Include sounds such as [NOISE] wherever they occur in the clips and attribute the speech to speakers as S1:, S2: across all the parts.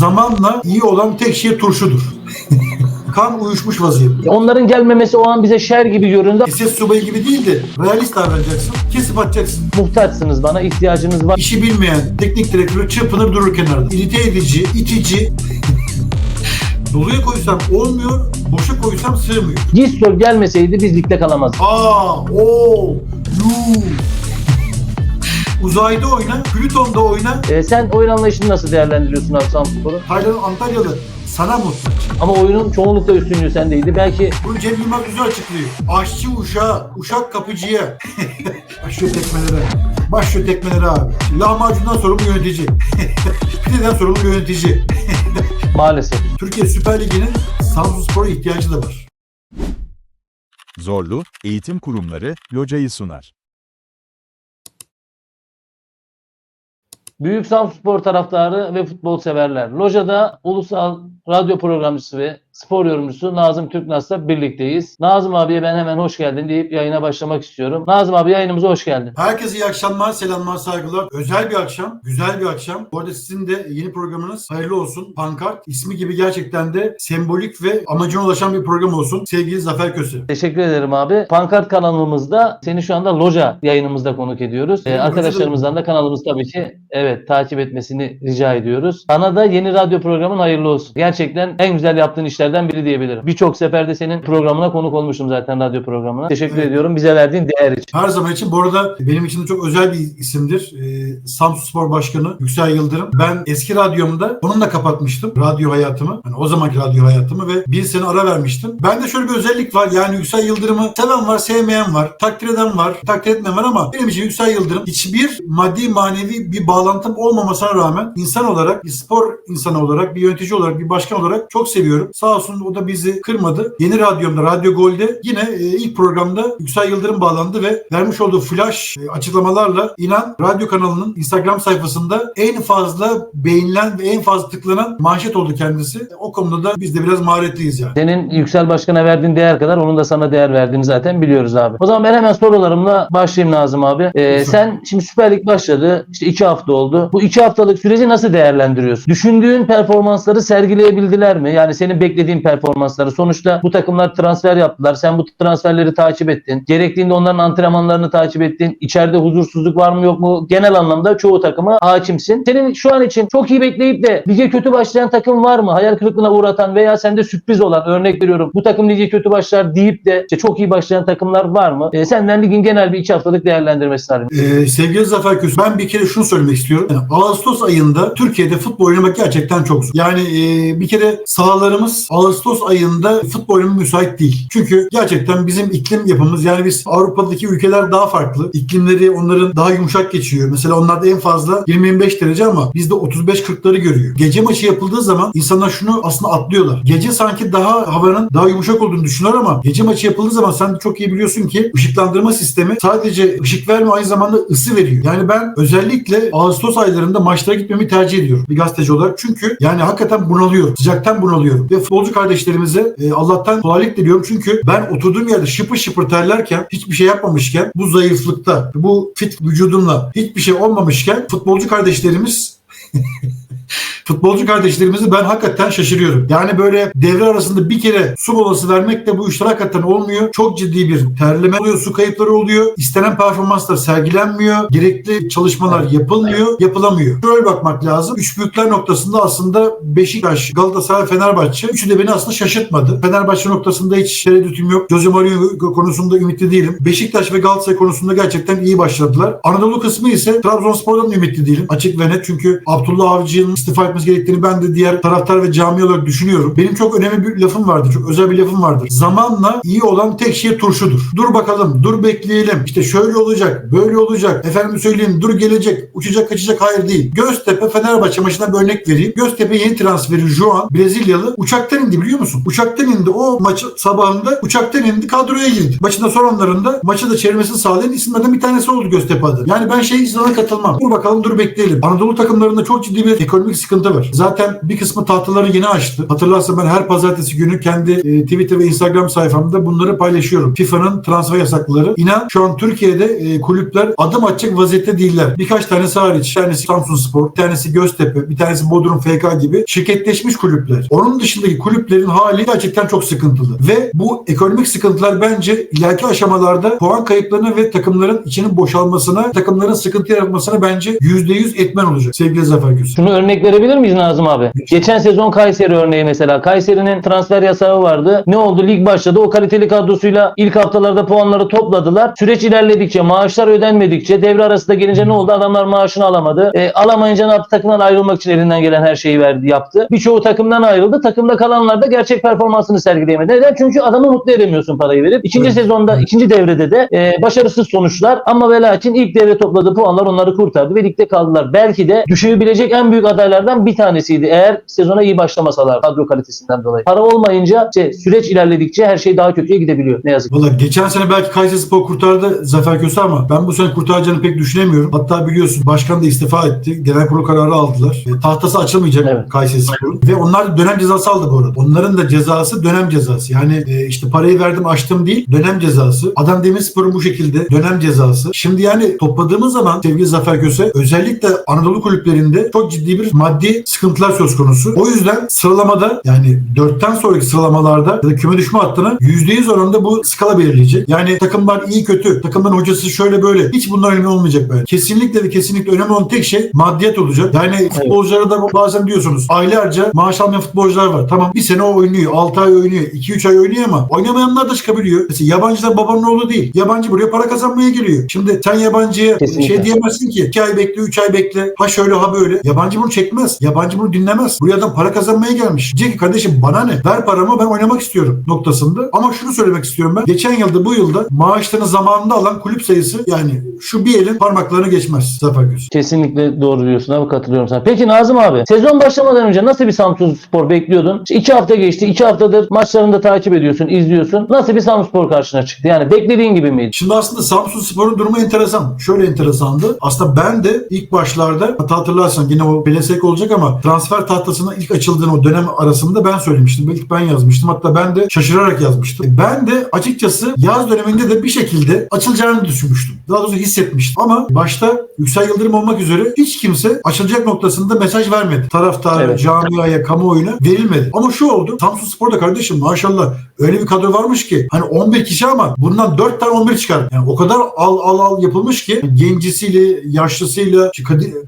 S1: Zamanla iyi olan tek şey turşudur. [LAUGHS] kan uyuşmuş vaziyette.
S2: Onların gelmemesi o an bize şer gibi göründü.
S1: Ses subayı gibi değil de realist davranacaksın. Kesip atacaksın.
S2: Muhtaçsınız bana, ihtiyacınız var.
S1: İşi bilmeyen teknik direktörü çırpınır durur kenarda. İrite edici, itici. [LAUGHS] Doluya koysam olmuyor, boşa koysam sığmıyor.
S2: Gistol gelmeseydi biz ligde kalamazdık.
S1: Aa, o, yu. Uzayda oyna, Plüton'da oyna.
S2: Ee, sen oyun anlayışını nasıl değerlendiriyorsun abi Samspor'u?
S1: Taylan Antalyalı sana muhtaç.
S2: Ama oyunun çoğunlukla üstünlüğü sendeydi. Belki
S1: Bunu Cem Yılmaz güzel açıklıyor. Aşçı uşağı, uşak kapıcıya. [LAUGHS] Başlıyor tekmelere. Başlıyor tekmelere abi. Lahmacundan sorumlu yönetici. [LAUGHS] Pideden sorumlu yönetici. [LAUGHS]
S2: maalesef.
S1: Türkiye Süper Ligi'nin Samsunspor'a ihtiyacı da var.
S3: Zorlu, Eğitim Kurumları, locayı sunar.
S2: Büyük Samspor taraftarı ve futbol severler. Loja'da ulusal radyo programcısı ve spor yorumcusu Nazım Türknas'la birlikteyiz. Nazım abiye ben hemen hoş geldin deyip yayına başlamak istiyorum. Nazım abi yayınımıza hoş geldin.
S1: Herkese iyi akşamlar, selamlar, saygılar. Özel bir akşam, güzel bir akşam. Bu arada sizin de yeni programınız hayırlı olsun. Pankart ismi gibi gerçekten de sembolik ve amacına ulaşan bir program olsun. Sevgili Zafer Köse.
S2: Teşekkür ederim abi. Pankart kanalımızda seni şu anda Loja yayınımızda konuk ediyoruz. Ee, arkadaşlarımızdan da kanalımız tabii ki evet takip etmesini rica ediyoruz. Sana da yeni radyo programın hayırlı olsun. Gerçekten en güzel yaptığın işlerden biri diyebilirim. Birçok seferde senin programına konuk olmuştum zaten radyo programına. Teşekkür
S1: Evet.
S2: ediyorum bize verdiğin değer için.
S1: Her zaman için bu arada benim için de çok özel bir isimdir. Ee, Samsun Spor Başkanı Yüksel Yıldırım. Ben eski radyomda onunla kapatmıştım radyo hayatımı. Yani o zamanki radyo hayatımı ve bir sene ara vermiştim. Bende şöyle bir özellik var. Yani Yüksel Yıldırım'ı seven var, sevmeyen var, takdir eden var, takdir etmeyen var ama benim için Yüksel Yıldırım hiçbir maddi manevi bir bağlantım olmamasına rağmen insan olarak, bir spor insanı olarak, bir yönetici olarak, bir başkan olarak çok seviyorum. Sağ olsun o da bizi kırmadı. Yeni radyomda, Radyo Gol'de yine e, ilk programda Yüksel Yıldırım bağlandı ve vermiş olduğu flash e, açıklamalarla inan radyo kanalının Instagram sayfasında en fazla beğenilen ve en fazla tıklanan manşet oldu kendisi. E, O konuda da biz de biraz maharetliyiz yani.
S2: Senin Yüksel Başkan'a verdiğin değer kadar onun da sana değer verdiğini zaten biliyoruz abi. O zaman ben hemen sorularımla başlayayım Nazım abi. Ee, sen şimdi Süper Lig başladı. İşte iki hafta oldu. Bu iki haftalık süreci nasıl değerlendiriyorsun? Düşündüğün performansları sergileyebildiler mi? Yani senin beklediğin performansları. Sonuçta bu takımlar transfer yaptılar. Sen bu transferleri takip ettin. Gerektiğinde onların antrenmanlarını takip ettin. İçeride huzursuzluk var mı yok mu? Genel anlamda çoğu takıma hakimsin. Senin şu an için çok iyi bekleyip de lige kötü başlayan takım var mı? Hayal kırıklığına uğratan veya sende sürpriz olan örnek veriyorum. Bu takım lige kötü başlar deyip de işte çok iyi başlayan takımlar var mı? Ee, senden ligin genel bir iki haftalık değerlendirmesini alayım.
S1: Ee, sevgili Zafer Köse, ben bir kere şunu söylemek istiyorum. Yani Ağustos ayında Türkiye'de futbol oynamak gerçekten çok zor. Yani e, bir kere sahalarımız Ağustos ayında futbol oynamaya müsait değil. Çünkü gerçekten bizim iklim yapımız yani biz Avrupa'daki ülkeler daha farklı. İklimleri onların daha yumuşak geçiyor. Mesela onlarda en fazla 20-25 derece ama bizde 35-40'ları görüyor. Gece maçı yapıldığı zaman insanlar şunu aslında atlıyorlar. Gece sanki daha havanın daha yumuşak olduğunu düşünüyorlar ama gece maçı yapıldığı zaman sen de çok iyi biliyorsun ki ışıklandırma sistemi sadece ışık vermiyor aynı zamanda ısı veriyor. Yani ben özellikle Ağustos aylarında maçlara gitmemi tercih ediyorum bir gazeteci olarak. Çünkü yani hakikaten bunalıyorum. Sıcaktan bunalıyorum. Ve futbolcu kardeşlerimize e, Allah'tan kolaylık diliyorum. Çünkü ben oturduğum yerde şıpır şıpır terlerken hiçbir şey yapmamışken bu zayıflıkta bu fit vücudumla hiçbir şey olmamışken futbolcu kardeşlerimiz [LAUGHS] futbolcu kardeşlerimizi ben hakikaten şaşırıyorum. Yani böyle devre arasında bir kere su molası vermekle bu işler hakikaten olmuyor. Çok ciddi bir terleme oluyor, su kayıpları oluyor. İstenen performanslar sergilenmiyor. Gerekli çalışmalar yapılmıyor, yapılamıyor. Şöyle bakmak lazım. Üç büyükler noktasında aslında Beşiktaş, Galatasaray, Fenerbahçe üçü de beni aslında şaşırtmadı. Fenerbahçe noktasında hiç tereddütüm yok. Jose Mourinho konusunda ümitli değilim. Beşiktaş ve Galatasaray konusunda gerçekten iyi başladılar. Anadolu kısmı ise Trabzonspor'dan ümitli değilim. Açık ve net çünkü Abdullah Avcı'nın istifa etmesi gerektiğini ben de diğer taraftar ve cami olarak düşünüyorum. Benim çok önemli bir lafım vardır. Çok özel bir lafım vardır. Zamanla iyi olan tek şey turşudur. Dur bakalım, dur bekleyelim. İşte şöyle olacak, böyle olacak. Efendim söyleyeyim, dur gelecek, uçacak kaçacak hayır değil. Göztepe Fenerbahçe maçına bir örnek vereyim. Göztepe yeni transferi Juan Brezilyalı uçaktan indi biliyor musun? Uçaktan indi. O maçı sabahında uçaktan indi kadroya girdi. Maçın da son anlarında maçı da çevirmesini sağlayan isimlerden bir tanesi oldu Göztepe adı. Yani ben şey sana katılmam. Dur bakalım dur bekleyelim. Anadolu takımlarında çok ciddi bir ekonomik sıkıntı sıkıntı var. Zaten bir kısmı tahtaları yeni açtı. Hatırlarsan ben her pazartesi günü kendi e, Twitter ve Instagram sayfamda bunları paylaşıyorum. FIFA'nın transfer yasakları. İnan şu an Türkiye'de e, kulüpler adım atacak vaziyette değiller. Birkaç tanesi hariç. Bir tanesi Samsun Spor, bir tanesi Göztepe, bir tanesi Bodrum FK gibi şirketleşmiş kulüpler. Onun dışındaki kulüplerin hali gerçekten çok sıkıntılı. Ve bu ekonomik sıkıntılar bence ileriki aşamalarda puan kayıplarına ve takımların içinin boşalmasına, takımların sıkıntı yaratmasına bence %100 etmen olacak sevgili Zafer Gülsün.
S2: Şunu örnek verebilir miyiz Nazım abi? Geçen sezon Kayseri örneği mesela. Kayseri'nin transfer yasağı vardı. Ne oldu? Lig başladı. O kaliteli kadrosuyla ilk haftalarda puanları topladılar. Süreç ilerledikçe, maaşlar ödenmedikçe, devre arasında gelince ne oldu? Adamlar maaşını alamadı. E, alamayınca ne yaptı? Takımdan ayrılmak için elinden gelen her şeyi verdi, yaptı. Birçoğu takımdan ayrıldı. Takımda kalanlar da gerçek performansını sergileyemedi. Neden? Çünkü adamı mutlu edemiyorsun parayı verip. İkinci
S1: Evet.
S2: sezonda, ikinci devrede de e, başarısız sonuçlar ama ve lakin ilk devre topladığı puanlar onları kurtardı ve ligde kaldılar. Belki de düşebilecek en büyük adaylardan bir tanesiydi eğer sezona iyi başlamasalar kadro kalitesinden dolayı. Para olmayınca işte süreç ilerledikçe her şey daha kötüye gidebiliyor ne yazık ki.
S1: Valla geçen sene belki Kayseri Spor kurtardı Zafer Köse ama ben bu sene kurtaracağını pek düşünemiyorum. Hatta biliyorsun başkan da istifa etti. Genel kurul kararı aldılar. E, tahtası açılmayacak
S2: Evet.
S1: Kayseri Spor'un. Ve onlar da dönem cezası aldı bu arada. Onların da cezası dönem cezası. Yani e, işte parayı verdim açtım değil dönem cezası. Adam Demirspor'un bu şekilde dönem cezası. Şimdi yani topladığımız zaman sevgili Zafer Köse özellikle Anadolu kulüplerinde çok ciddi bir maddi sıkıntılar söz konusu. O yüzden sıralamada yani dörtten sonraki sıralamalarda ya da küme düşme hattına %100 oranında bu skala belirleyecek. Yani takımlar iyi kötü, takımların hocası şöyle böyle. Hiç bunlar önemli olmayacak bence. Kesinlikle ve kesinlikle önemli olan tek şey maddiyat olacak. Yani futbolculara da bazen diyorsunuz aylarca maaş almayan futbolcular var. Tamam bir sene o oynuyor, 6 ay oynuyor, 2-3 ay oynuyor ama oynamayanlar da çıkabiliyor. Mesela yabancılar babanın oğlu değil. Yabancı buraya para kazanmaya geliyor. Şimdi sen yabancıya
S2: Kesinlikle.
S1: şey diyemezsin ki 2 ay bekle, 3 ay bekle. Ha şöyle ha böyle. Yabancı bunu çekmez. Yabancı bunu dinlemez. Buraya adam para kazanmaya gelmiş. Diyecek ki kardeşim bana ne? Ver paramı ben oynamak istiyorum noktasında. Ama şunu söylemek istiyorum ben. Geçen yılda bu yılda maaşlarını zamanında alan kulüp sayısı yani şu bir elin parmaklarını geçmez. Zafer Göz.
S2: Kesinlikle doğru diyorsun abi katılıyorum sana. Peki Nazım abi sezon başlamadan önce nasıl bir Samsun Spor bekliyordun? İşte iki hafta geçti. iki haftadır maçlarını da takip ediyorsun, izliyorsun. Nasıl bir Samsun Spor karşına çıktı? Yani beklediğin gibi miydi?
S1: Şimdi aslında Samsun Spor'un durumu enteresan. Şöyle enteresandı. Aslında ben de ilk başlarda hatırlarsan yine o belesek olacak ama transfer tahtasının ilk açıldığın o dönem arasında ben söylemiştim. İlk ben yazmıştım. Hatta ben de şaşırarak yazmıştım. Ben de açıkçası yaz döneminde de bir şekilde açılacağını düşünmüştüm. Daha doğrusu hissetmiştim. Ama başta Yüksel Yıldırım olmak üzere hiç kimse açılacak noktasında mesaj vermedi. Taraftara,
S2: Evet.
S1: camiaya, kamuoyuna verilmedi. Ama şu oldu. Samsun Spor'da kardeşim maşallah öyle bir kadro varmış ki hani 11 kişi ama bundan 4 tane 11 çıkar. Yani o kadar al al al yapılmış ki gencisiyle, yaşlısıyla,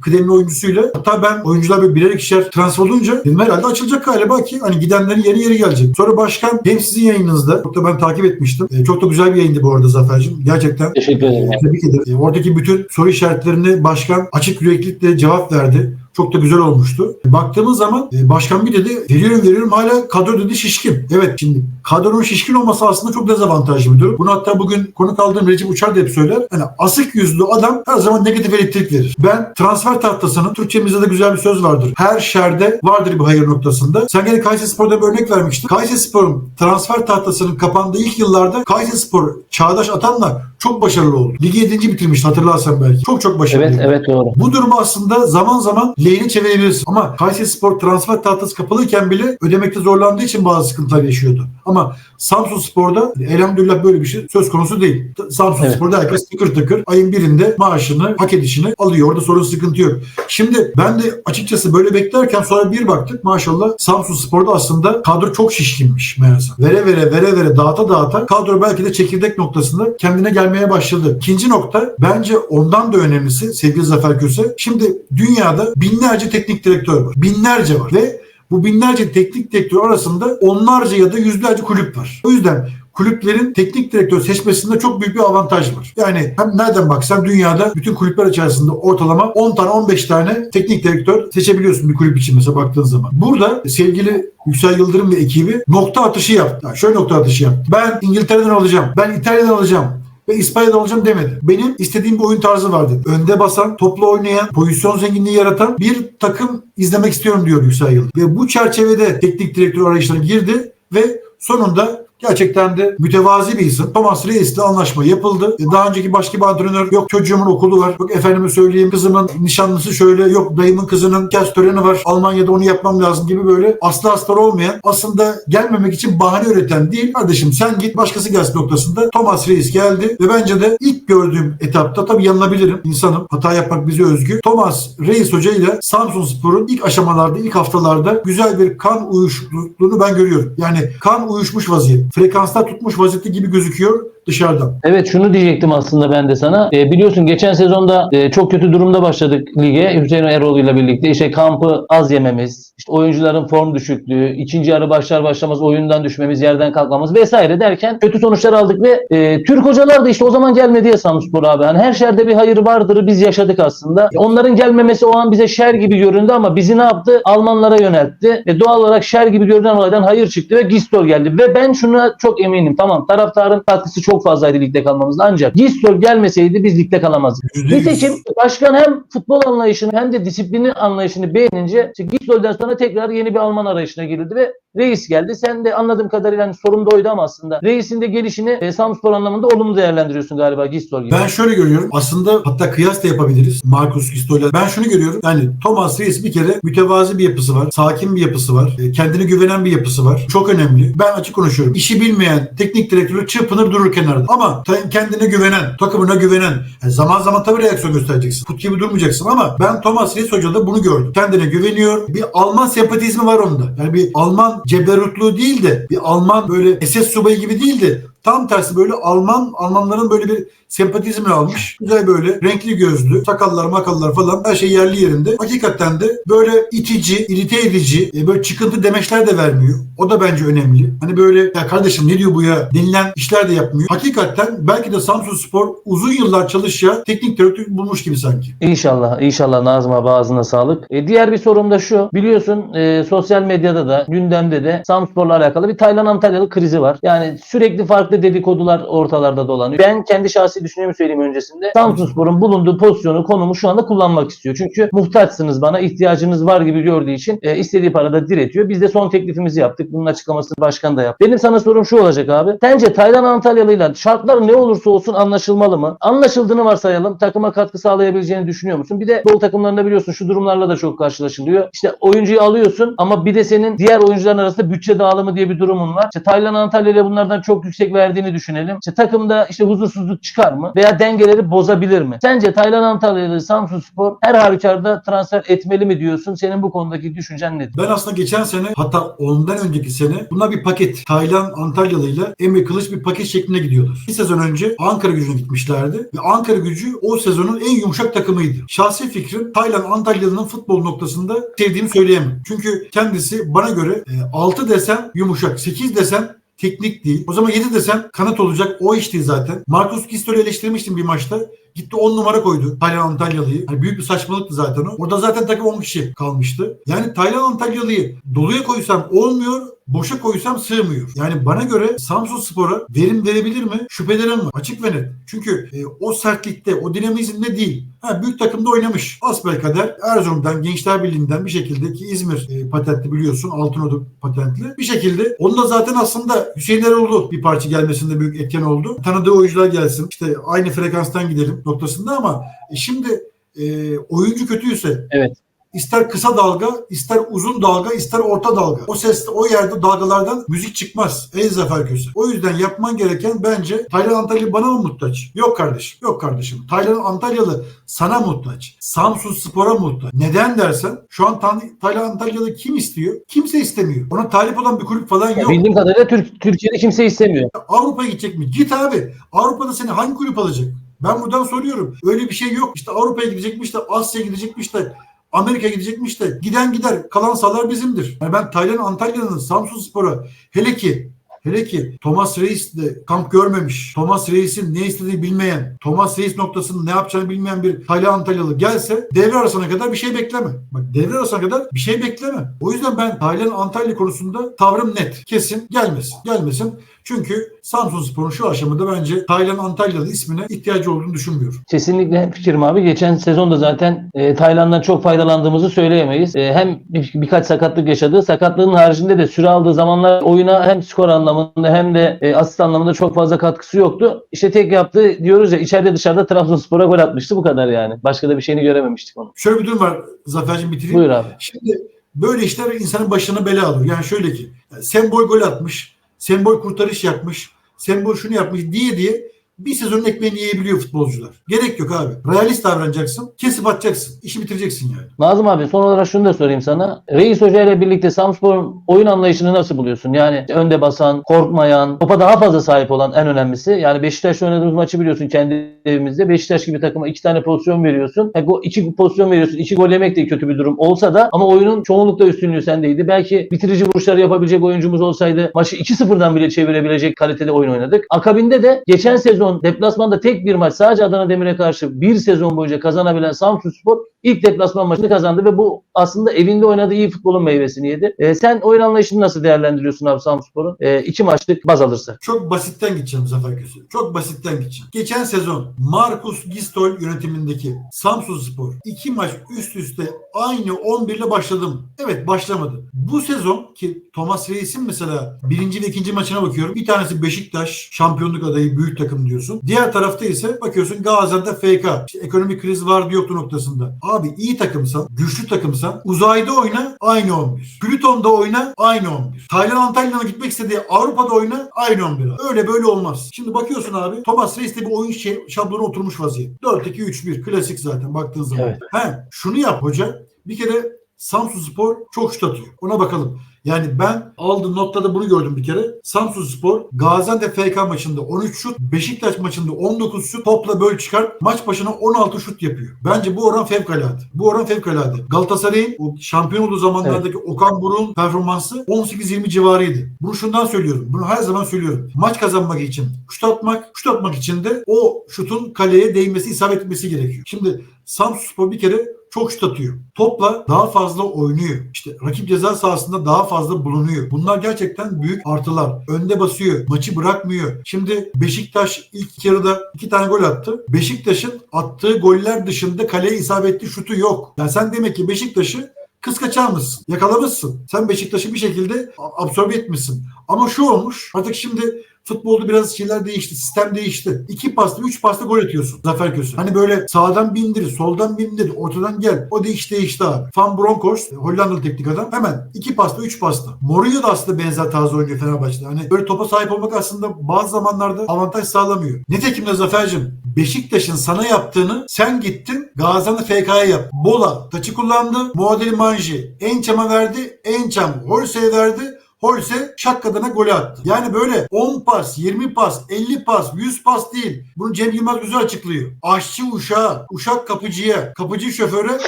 S1: kıdemli oyuncusuyla hatta ben oyuncular böyle birer ikişer transfer olunca dedim herhalde açılacak galiba ki hani gidenlerin yeri yeri gelecek. Sonra başkan hem sizin yayınınızda çok da ben takip etmiştim. E, çok da güzel bir yayındı bu arada Zafer'cim. Gerçekten
S2: Teşekkür ederim.
S1: e, Tebrik ederim. E, Oradaki bütün soru işaretlerini başkan açık yüreklilikle cevap verdi. Çok da güzel olmuştu. Baktığımız zaman e, başkan bir dedi veriyorum veriyorum hala kadro dedi şişkin. Evet şimdi kadronun şişkin olması aslında çok dezavantajlı bir durum. Bunu hatta bugün konuk aldığım Recep Uçar da hep söyler. Hani asık yüzlü adam her zaman negatif elektrik verir. Ben transfer tahtasının Türkçemizde de güzel bir söz vardır. Her şerde vardır bir hayır noktasında. Sen gene Kayseri Spor'da bir örnek vermiştin. Kayseri Spor'un transfer tahtasının kapandığı ilk yıllarda Kayseri Spor Çağdaş Atan'la çok başarılı oldu. Ligi 7. bitirmişti hatırlarsan belki. Çok çok başarılı.
S2: Evet evet doğru.
S1: Bu durumu aslında zaman zaman lehine çevirebilirsin. Ama Kayseri Spor transfer tahtası kapalıyken bile ödemekte zorlandığı için bazı sıkıntılar yaşıyordu. Ama Samsun Spor'da elhamdülillah böyle bir şey söz konusu değil. Samsun
S2: Evet.
S1: Spor'da herkes tıkır tıkır ayın birinde maaşını, hak edişini alıyor. Orada sorun sıkıntı yok. Şimdi ben de açıkçası böyle beklerken sonra bir baktık maşallah Samsun Spor'da aslında kadro çok şişkinmiş meğerse. Vere vere vere vere dağıta dağıta kadro belki de çekirdek noktasında kendine gelmeye başladı. İkinci nokta bence ondan da önemlisi sevgili Zafer Köse. Şimdi dünyada binlerce teknik direktör var. Binlerce var ve bu binlerce teknik direktör arasında onlarca ya da yüzlerce kulüp var. O yüzden kulüplerin teknik direktör seçmesinde çok büyük bir avantaj var. Yani hem nereden baksan dünyada bütün kulüpler içerisinde ortalama 10 tane 15 tane teknik direktör seçebiliyorsun bir kulüp için mesela baktığın zaman. Burada sevgili Yüksel Yıldırım ve ekibi nokta atışı yaptı. Yani şöyle nokta atışı yaptı. Ben İngiltere'den alacağım. Ben İtalya'dan alacağım ve İspanya'da olacağım demedi. Benim istediğim bir oyun tarzı vardı. Önde basan, toplu oynayan, pozisyon zenginliği yaratan bir takım izlemek istiyorum diyor Yüksel Yıldırım. Ve bu çerçevede teknik direktör arayışlarına girdi ve sonunda Gerçekten de mütevazi bir isim. Thomas Reis'le anlaşma yapıldı. E, Daha önceki başka bir antrenör yok çocuğumun okulu var. Yok efendime söyleyeyim kızımın nişanlısı şöyle. Yok dayımın kızının kes töreni var. Almanya'da onu yapmam lazım gibi böyle aslı astar olmayan aslında gelmemek için bahane üreten değil. Kardeşim sen git başkası gelsin noktasında. Thomas Reis geldi ve bence de ilk gördüğüm etapta tabii yanılabilirim. insanım. Hata yapmak bize özgü. Thomas Reis Hoca ile Samsun Spor'un ilk aşamalarda, ilk haftalarda güzel bir kan uyuşukluğunu ben görüyorum. Yani kan uyuşmuş vaziyet. Frekanslar tutmuş vaziyette gibi gözüküyor dışarıdan.
S2: Evet şunu diyecektim aslında ben de sana. E, biliyorsun geçen sezonda e, çok kötü durumda başladık lige. Hüseyin Eroğlu ile birlikte. İşte kampı az yememiz, işte oyuncuların form düşüklüğü, ikinci yarı başlar başlamaz oyundan düşmemiz, yerden kalkmamız vesaire derken kötü sonuçlar aldık ve e, Türk hocalar da işte o zaman gelmedi ya Samspor abi. Hani her şerde bir hayır vardır biz yaşadık aslında. E, Onların gelmemesi o an bize şer gibi göründü ama bizi ne yaptı? Almanlara yöneltti. E, doğal olarak şer gibi görünen olaydan hayır çıktı ve Gistol geldi. Ve ben şuna çok eminim. Tamam taraftarın katkısı çok fazlaydı ligde kalmamızda ancak Gistol gelmeseydi biz ligde kalamazdık. Nitekim başkan hem futbol anlayışını hem de disiplini anlayışını beğenince işte Gistol'den sonra tekrar yeni bir Alman arayışına girildi ve Reis geldi. Sen de anladığım kadarıyla hani sorun da oydu ama aslında. Reis'in de gelişini e, Samspor anlamında olumlu değerlendiriyorsun galiba Gistol gibi.
S1: Ben şöyle görüyorum. Aslında hatta kıyas da yapabiliriz. Marcus Gisto'yla. Ben şunu görüyorum. Yani Thomas Reis bir kere mütevazi bir yapısı var. Sakin bir yapısı var. e, Kendine güvenen bir yapısı var. Çok önemli. Ben açık konuşuyorum. İşi bilmeyen teknik direktörü çırpınır durur kenarda. Ama kendine güvenen, takımına güvenen. yani zaman zaman tabii reaksiyon göstereceksin. Put gibi durmayacaksın ama ben Thomas Reis hocada bunu gördüm. Kendine güveniyor. Bir Alman sempatizmi var onda. Yani bir Alman ceberutluğu değil de bir Alman böyle SS subayı gibi değil de Tam tersi böyle Alman Almanların böyle bir sempatizmi almış. Güzel böyle renkli gözlü, sakallar makallar falan her şey yerli yerinde. Hakikaten de böyle itici, irite edici, e, böyle çıkıntı demeçler de vermiyor. O da bence önemli. Hani böyle ya kardeşim ne diyor bu ya denilen işler de yapmıyor. Hakikaten belki de Samsun Spor uzun yıllar çalışacağı teknik direktör bulmuş gibi sanki.
S2: İnşallah, inşallah Nazım abi ağzına sağlık. E, diğer bir sorum da şu. Biliyorsun e, sosyal medyada da gündemde de Samspor'la alakalı bir Taylan Antalyalı krizi var. Yani sürekli farklı dedikodular ortalarda dolanıyor. Ben kendi şahsi düşüncemi söyleyeyim öncesinde. Samsunspor'un bulunduğu pozisyonu, konumu şu anda kullanmak istiyor. Çünkü muhtaçsınız bana, ihtiyacınız var gibi gördüğü için e, istediği parada diretiyor. Biz de son teklifimizi yaptık. Bunun açıklamasını başkan da yaptı. Benim sana sorum şu olacak abi. Sence Taylan Antalyalı'yla şartlar ne olursa olsun anlaşılmalı mı? Anlaşıldığını varsayalım. Takıma katkı sağlayabileceğini düşünüyor musun? Bir de futbol takımlarında biliyorsun şu durumlarla da çok karşılaşılıyor. İşte oyuncuyu alıyorsun ama bir de senin diğer oyuncuların arasında bütçe dağılımı diye bir durumun var. İşte Taylan Antalya'ya bunlardan çok yüksek verdiğini düşünelim. İşte takımda işte huzursuzluk çıkar mı? Veya dengeleri bozabilir mi? Sence Taylan Antalyalı Samsun Spor her halükarda transfer etmeli mi diyorsun? Senin bu konudaki düşüncen nedir?
S1: Ben aslında geçen sene hatta ondan önceki sene bunlar bir paket. Taylan Antalyalı ile Emre Kılıç bir paket şeklinde gidiyorlar. Bir sezon önce Ankara gücüne gitmişlerdi. Ve Ankara gücü o sezonun en yumuşak takımıydı. Şahsi fikrim Taylan Antalyalı'nın futbol noktasında sevdiğimi söyleyemem. Çünkü kendisi bana göre e, 6 desen yumuşak, 8 desen teknik değil. O zaman 7 desen kanat olacak. O iş değil zaten. Marcus Gistol'ü eleştirmiştim bir maçta. Gitti 10 numara koydu Taylan Antalyalı'yı. Hani büyük bir saçmalıktı zaten o. Orada zaten takım 10 kişi kalmıştı. Yani Taylan Antalyalı'yı doluya koysam olmuyor. Boşa koysam sığmıyor. Yani bana göre Samsun Spor'a verim verebilir mi? Şüphelerim var. Açık ve net. Çünkü e, o sertlikte, o dinamizmde değil. Ha, büyük takımda oynamış. Asbelkader Erzurum'dan, Gençler Birliği'nden bir şekilde ki İzmir e, patentli biliyorsun. Altınodu patentli. Bir şekilde onun da zaten aslında Hüseyin Eroğlu bir parça gelmesinde büyük etken oldu. Tanıdığı oyuncular gelsin. İşte aynı frekanstan gidelim noktasında ama e, şimdi e, oyuncu kötüyse
S2: Evet.
S1: İster kısa dalga, ister uzun dalga, ister orta dalga. O ses, o yerde dalgalardan müzik çıkmaz. Ey Zafer Köse. O yüzden yapman gereken bence Taylan Antalya bana mı muhtaç? Yok kardeşim. Yok kardeşim. Taylan Antalyalı sana muhtaç. Samsun Spor'a muhtaç. Neden dersen şu an Taylan Antalyalı kim istiyor? Kimse istemiyor. Ona talip olan bir kulüp falan yok.
S2: Bildiğim kadarıyla Türk, Türkiye'de kimse istemiyor.
S1: Avrupa'ya gidecek mi? Git abi. Avrupa'da seni hangi kulüp alacak? Ben buradan soruyorum. Öyle bir şey yok. İşte Avrupa'ya gidecekmiş de Asya'ya gidecekmiş de Amerika gidecekmiş de giden gider kalan sahalar bizimdir. Yani ben Taylan Antalya'nın Samsun Spor'a hele ki Hele ki Thomas Reis de kamp görmemiş. Thomas Reis'in ne istediğini bilmeyen, Thomas Reis noktasının ne yapacağını bilmeyen bir Taylan Antalyalı gelse devre arasına kadar bir şey bekleme. Bak devre arasına kadar bir şey bekleme. O yüzden ben Taylan Antalya konusunda tavrım net. Kesin gelmesin. Gelmesin. Çünkü Samsun Spor'un şu aşamada bence Taylan Antalyalı ismine ihtiyacı olduğunu düşünmüyorum.
S2: Kesinlikle fikrim abi. Geçen sezonda zaten e, Tayland'dan çok faydalandığımızı söyleyemeyiz. E, hem bir- birkaç sakatlık yaşadı. Sakatlığın haricinde de süre aldığı zamanlar oyuna hem skor anlamında hem de e, asist anlamında çok fazla katkısı yoktu. İşte tek yaptığı diyoruz ya içeride dışarıda Trabzonspor'a gol atmıştı bu kadar yani. Başka da bir şeyini görememiştik onun.
S1: Şöyle bir durum var Zafer'cim bitireyim.
S2: Buyur abi.
S1: Şimdi böyle işler insanın başına bela alıyor. Yani şöyle ki yani sembol gol atmış, sembol kurtarış yapmış, sembol şunu yapmış diye diye bir sezonun ekmeğini yiyebiliyor futbolcular. Gerek yok abi. Realist davranacaksın. Kesip atacaksın. İşi bitireceksin yani.
S2: Nazım abi son olarak şunu da sorayım sana. Reis Hoca ile birlikte Samspor'un oyun anlayışını nasıl buluyorsun? Yani önde basan, korkmayan, topa daha fazla sahip olan en önemlisi. Yani Beşiktaş'la oynadığımız maçı biliyorsun kendi evimizde. Beşiktaş gibi takıma iki tane pozisyon veriyorsun. E, go- iki pozisyon veriyorsun. iki gol yemek de kötü bir durum olsa da ama oyunun çoğunlukla üstünlüğü sendeydi. Belki bitirici vuruşları yapabilecek oyuncumuz olsaydı maçı 2-0'dan bile çevirebilecek kalitede oyun oynadık. Akabinde de geçen sezon deplasmanda tek bir maç sadece Adana Demir'e karşı bir sezon boyunca kazanabilen Samsunspor ilk deplasman maçını kazandı ve bu aslında evinde oynadığı iyi futbolun meyvesini yedi. E, sen oyun anlayışını nasıl değerlendiriyorsun abi Samsunspor'un? E, iki maçlık baz alırsak.
S1: Çok basitten gideceğim Zafer Köse. Çok basitten gideceğim. Geçen sezon Markus Gistol yönetimindeki Samsun Spor iki maç üst üste aynı 11 ile başladım. Evet başlamadı. Bu sezon ki Thomas Reis'in mesela birinci ve ikinci maçına bakıyorum. Bir tanesi Beşiktaş şampiyonluk adayı büyük takım diyorsun. Diğer tarafta ise bakıyorsun Gaziantep FK. İşte ekonomik kriz vardı yoktu noktasında. Abi iyi takımsan, güçlü takımsan uzayda oyna aynı 11. Plüton'da oyna aynı 11. Taylan Antalya'na gitmek istediği Avrupa'da oyna aynı 11. Öyle böyle olmaz. Şimdi bakıyorsun abi Thomas Reis'te bir oyun şey, şablonu oturmuş vaziyet. 4-2-3-1 klasik zaten baktığın zaman.
S2: Evet.
S1: He, şunu yap hoca. Bir kere Samsun Spor çok şut atıyor. Ona bakalım. Yani ben aldım notta da bunu gördüm bir kere. Samsun Spor Gaziantep FK maçında 13 şut, Beşiktaş maçında 19 şut, topla böl çıkar. Maç başına 16 şut yapıyor. Bence bu oran fevkalade. Bu oran fevkalade. Galatasaray'ın o şampiyon olduğu zamanlardaki Okan Buruk'un performansı 18-20 civarıydı. Bunu şundan söylüyorum. Bunu her zaman söylüyorum. Maç kazanmak için şut atmak, şut atmak için de o şutun kaleye değmesi, isabet etmesi gerekiyor. Şimdi Samsun Spor bir kere çok şut atıyor. Topla daha fazla oynuyor. İşte rakip ceza sahasında daha fazla bulunuyor. Bunlar gerçekten büyük artılar. Önde basıyor. Maçı bırakmıyor. Şimdi Beşiktaş ilk yarıda iki tane gol attı. Beşiktaş'ın attığı goller dışında kaleye isabetli şutu yok. Yani sen demek ki Beşiktaş'ı kız kaçar? Yakalamışsın. Sen Beşiktaş'ı bir şekilde absorbe etmişsin. Ama şu olmuş. Artık şimdi futbolda biraz şeyler değişti. Sistem değişti. İki pasla, üç pasla gol atıyorsun. Zafer Köse. Hani böyle sağdan bindir, soldan bindir, ortadan gel. O değiş değişti abi. Van Bronckhorst, Hollandalı teknik adam. Hemen iki pasla, üç pasla. Mourinho da aslında benzer tarzda oynuyor Fenerbahçe'de. Hani böyle topa sahip olmak aslında bazı zamanlarda avantaj sağlamıyor. Nitekim de Zafer'cim Beşiktaş'ın sana yaptığını sen gittin Gaziantep FK'ya yap. Bola taçı kullandı. Muadili Manji Ençam'a verdi. Ençam Holse'ye verdi. Holse şakkadına golü attı. Yani böyle 10 pas, 20 pas, 50 pas, 100 pas değil. Bunu Cem Yılmaz güzel açıklıyor. Aşçı uşağa, uşak kapıcıya, kapıcı şoföre,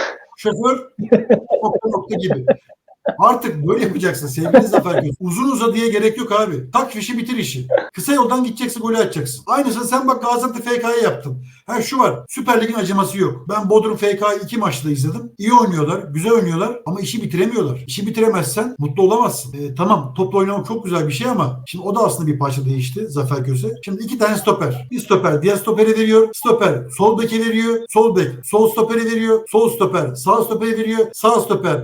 S1: şoför [LAUGHS] nokta nokta gibi. Artık böyle yapacaksın sevgili Zafer Göz. Uzun uzadıya gerek yok abi. Tak fişi bitir işi. Kısa yoldan gideceksin golü atacaksın. Aynısını sen bak Gaziantep FK'ya yaptın. Ha şu var. Süper Lig'in acıması yok. Ben Bodrum FK'yı iki maçta izledim. İyi oynuyorlar. Güzel oynuyorlar. Ama işi bitiremiyorlar. İşi bitiremezsen mutlu olamazsın. E, tamam topla oynamak çok güzel bir şey ama şimdi o da aslında bir parça değişti Zafer Göz'e. Şimdi iki tane stoper. Bir stoper diğer stopere veriyor. Stoper sol beke veriyor. Sol bek sol stopere veriyor. Sol stoper sağ stopere veriyor. Sağ stoper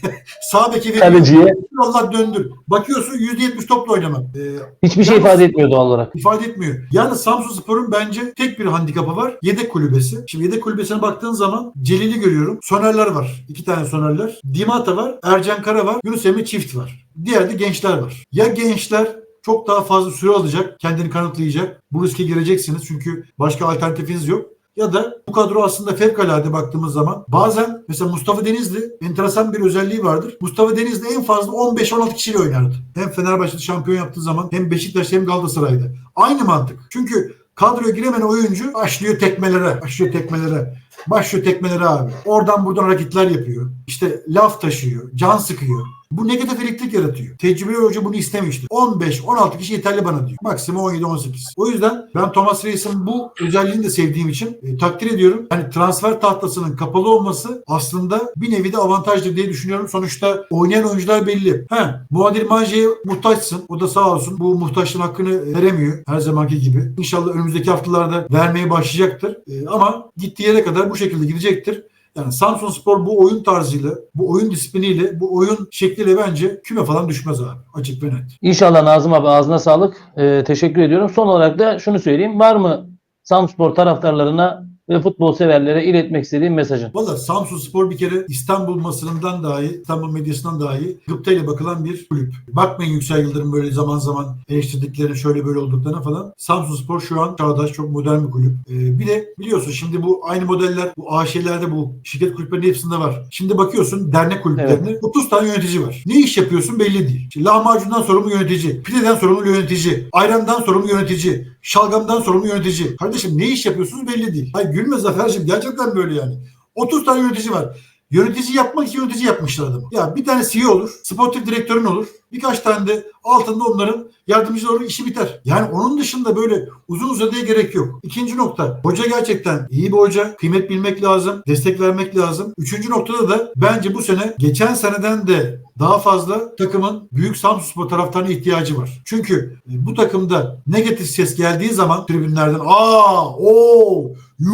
S1: [LAUGHS] sağ beke veriyor.
S2: Kaleciye
S1: Allah döndür. Bakıyorsun %70 topla oynamak. E,
S2: hiçbir şey ifade etmiyor doğal olarak.
S1: ifade etmiyor. Yani Samsun Spor'un bence tek bir handikapı var. Yedek kulübesi. Şimdi yedek kulübesine baktığın zaman Celil'i görüyorum. Sonerler var. İki tane Sonerler. Dimata var. Ercan Kara var. Yunus Emre Çift var. Diğer de gençler var. Ya gençler çok daha fazla süre alacak. Kendini kanıtlayacak. Bu riske gireceksiniz. Çünkü başka alternatifiniz yok. Ya da bu kadro aslında fevkalade baktığımız zaman bazen mesela Mustafa Denizli enteresan bir özelliği vardır. Mustafa Denizli en fazla 15-16 kişiyle oynardı. Hem Fenerbahçe'de şampiyon yaptığı zaman hem Beşiktaş hem Galatasaray'da. Aynı mantık. Çünkü kadroya giremeyen oyuncu başlıyor tekmelere, başlıyor tekmelere, başlıyor tekmelere abi. Oradan buradan hareketler yapıyor. İşte laf taşıyor, can sıkıyor. Bu negatif elektrik yaratıyor. Tecrübeli hoca bunu istemişti. 15-16 kişi yeterli bana diyor. Maksimum 17-18. O yüzden ben Thomas Reis'in bu özelliğini de sevdiğim için e, takdir ediyorum. Hani transfer tahtasının kapalı olması aslında bir nevi de avantajdır diye düşünüyorum. Sonuçta oynayan oyuncular belli. He, Muadil Manji'ye muhtaçsın. O da sağ olsun bu muhtaçlığın hakkını veremiyor her zamanki gibi. İnşallah önümüzdeki haftalarda vermeye başlayacaktır. E, ama gittiği yere kadar bu şekilde gidecektir. Yani Samsun Spor bu oyun tarzıyla, bu oyun disipliniyle, bu oyun şekliyle bence küme falan düşmez abi. Açık ve net.
S2: İnşallah Nazım abi ağzına sağlık. Ee, teşekkür ediyorum. Son olarak da şunu söyleyeyim. Var mı Samspor taraftarlarına ve futbol severlere iletmek istediğim mesajın?
S1: Valla Samsun Spor bir kere İstanbul basınından dahi, İstanbul medyasından dahi gıptayla bakılan bir kulüp. Bakmayın Yüksel Yıldırım böyle zaman zaman eleştirdiklerini şöyle böyle olduklarına falan. Samsun Spor şu an çağdaş, çok modern bir kulüp. Ee, bir de biliyorsun şimdi bu aynı modeller bu AŞ'lerde bu şirket kulüplerinin hepsinde var. Şimdi bakıyorsun dernek kulüplerine 30 tane yönetici var. Ne iş yapıyorsun belli değil. Şimdi lahmacundan sorumlu yönetici, pideden sorumlu yönetici, ayrandan sorumlu yönetici, şalgamdan sorumlu yönetici. Kardeşim ne iş yapıyorsunuz belli değil. Hayır gülme Zafer'cim gerçekten böyle yani. 30 tane yönetici var. Yönetici yapmak için yönetici yapmışlar adamı. Ya bir tane CEO olur, sportif direktörün olur. Birkaç tane de altında onların yardımcıları olur, işi biter. Yani onun dışında böyle uzun uzadıya gerek yok. İkinci nokta, hoca gerçekten iyi bir hoca. Kıymet bilmek lazım, destek vermek lazım. Üçüncü noktada da bence bu sene geçen seneden de daha fazla takımın büyük Samsunspor taraftarına ihtiyacı var. Çünkü e, bu takımda negatif ses geldiği zaman tribünlerden aa, o, yu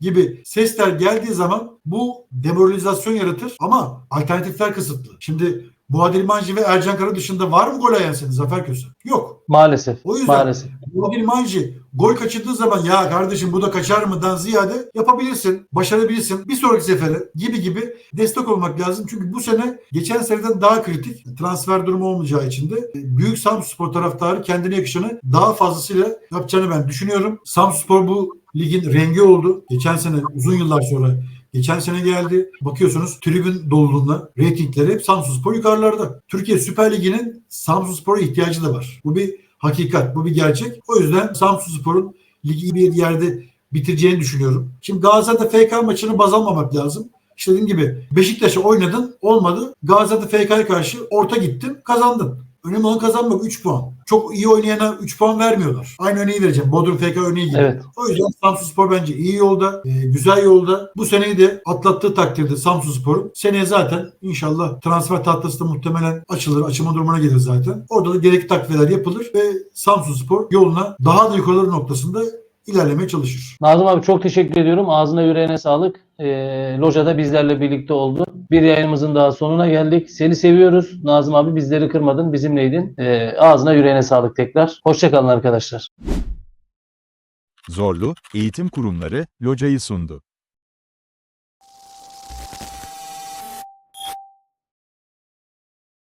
S1: gibi sesler geldiği zaman bu demoralizasyon yaratır ama alternatifler kısıtlı. Şimdi Buadil Manji ve Ercan Kara dışında var mı gol ayan senin Zafer Köse? Yok.
S2: Maalesef.
S1: O yüzden
S2: Maalesef.
S1: Buadil Manji gol kaçırdığı zaman ya kardeşim bu da kaçar mıdan ziyade yapabilirsin, başarabilirsin bir sonraki sefere gibi gibi destek olmak lazım. Çünkü bu sene geçen seneden daha kritik transfer durumu olmayacağı için de e, büyük Samsunspor taraftarı kendine yakışanı daha fazlasıyla yapacağını ben düşünüyorum. Samsunspor bu ligin rengi oldu. Geçen sene uzun yıllar sonra Geçen sene geldi. Bakıyorsunuz tribün doluluğunda reytingleri hep Samsunspor yukarılarda. Türkiye Süper Ligi'nin Samsunspor'a ihtiyacı da var. Bu bir hakikat, bu bir gerçek. O yüzden Samsunspor'un ligi iyi bir yerde bitireceğini düşünüyorum. Şimdi Gaziantep FK maçını baz almamak lazım. İşte dediğim gibi Beşiktaş'a oynadın olmadı. Gaziantep FK'ya karşı orta gittin kazandın. Önemli olan kazanmak 3 puan. Çok iyi oynayana 3 puan vermiyorlar. Aynı örneği vereceğim. Bodrum FK örneği gibi.
S2: Evet.
S1: O yüzden Samsunspor bence iyi yolda, e, güzel yolda. Bu seneyi de atlattığı takdirde Samsunspor'un seneye zaten inşallah transfer tahtası da muhtemelen açılır, açılma durumuna gelir zaten. Orada da gerekli takviyeler yapılır ve Samsunspor yoluna daha da yukarıları noktasında ilerlemeye çalışır.
S2: Nazım abi çok teşekkür ediyorum. Ağzına yüreğine sağlık. Ee, Loja'da bizlerle birlikte oldu. Bir yayınımızın daha sonuna geldik. Seni seviyoruz. Nazım abi bizleri kırmadın. Bizimleydin. Ee, ağzına yüreğine sağlık tekrar. Hoşçakalın arkadaşlar.
S3: Zorlu Eğitim Kurumları, locayı sundu.